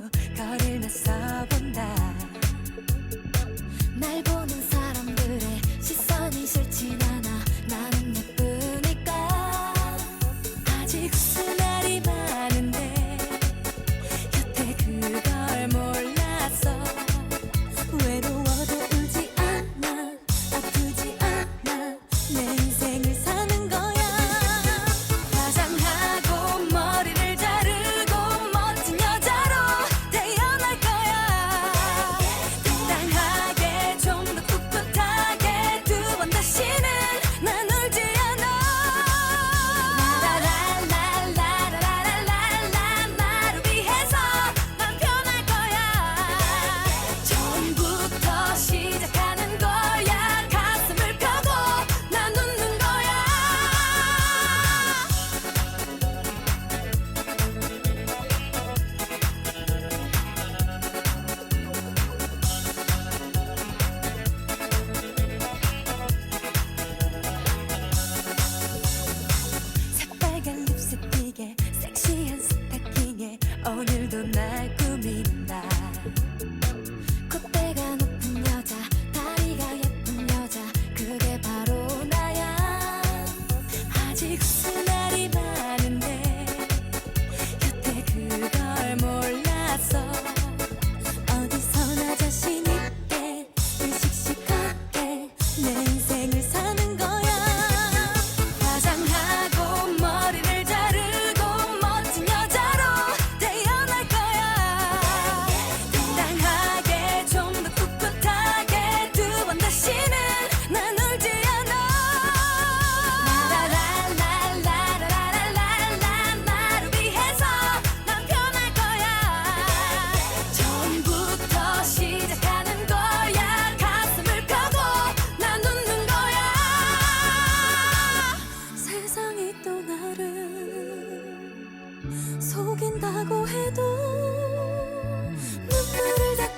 거리를 나서본다. 날 보는 오늘도 날 꾸민다. 속인다고 해도 눈물을 닦